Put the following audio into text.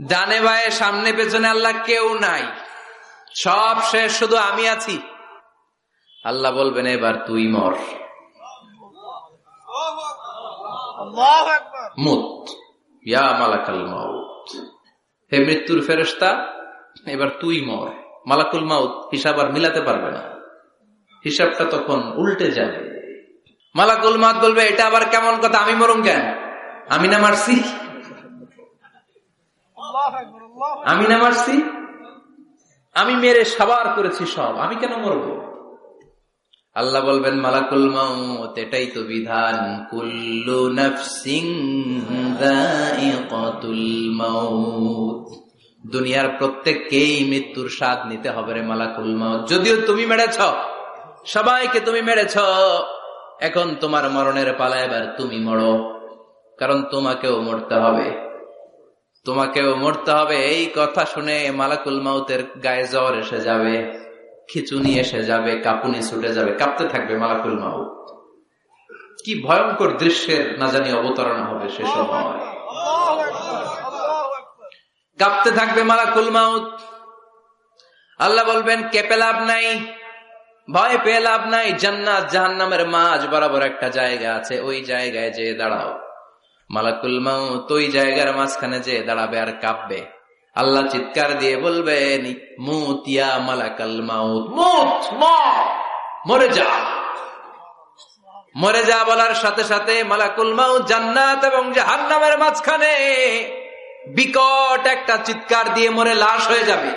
ডানে বায়ে সামনে পেছনে আল্লাহ কেউ নাই। সব শেষ শুধু আমি আছি। আল্লাহ বলবেন এবার তুই মর। মুত। ইয়া মালাকাল মাউত। হে মৃত্যুর ফেরেশতা এবার তুই মর। মালাকুল মাউত হিসাব আর মিলাতে পারবে না। হিসাবটা তখন উল্টে যাবে। মালাকুল মাউত বলবে এটা আবার কেমন কথা? আমি মরুম কেন? আমি না মারছি? আমি না মারছি? আমি মেরে সাবার করেছি সব। আমি কেন মরবো? আল্লাহ বলবেন, মালাকুল মাউত, এটাই তো বিধান। কুল্লু নাফসিং দুনিয়ার প্রত্যেককেই মৃত্যুর স্বাদ নিতে হবে রে মালাকুল মাউত। যদিও তুমি মেরেছ, সবাইকে তুমি মেরেছ, এখন তোমার মরণের পালা এবার তুমি মরো, কারণ তোমাকেও মরতে হবে। তোমাকেও মরতে হবে, এই কথা শুনে মালাকুল মাউতের গায়ে জ্বর এসে যাবে, খিচুনি এসে যাবে, কাপুনি ছুটে যাবে, কাঁপতে থাকবে মালাকুল মাউত। কি ভয়ঙ্কর দৃশ্যের না জানি অবতরণ হবে সে সময়। কাঁপতে থাকবে মালাকুল মাউত। আল্লাহ বলবেন, কেঁপে লাভ নাই, ভয় পেয়ে লাভ নাই, জান্নাত জাহান্নামের মাঝ বরাবর একটা জায়গা আছে, ওই জায়গায় যে দাঁড়াও। মালাকুল মাউত ওই জায়গার মাঝখানে যে দাঁড়াবে আর কাঁপবে। আল্লাহ চিৎকার দিয়ে মুতিয়া মালাকাল মাউত। মরে যা। মরে যা বলার সাথে সাথে মালাকুল মাউত জান্নাত এবং জাহান্নামের মাঝখানে বিকট একটা চিৎকার দিয়ে মরে লাশ হয়ে যাবে।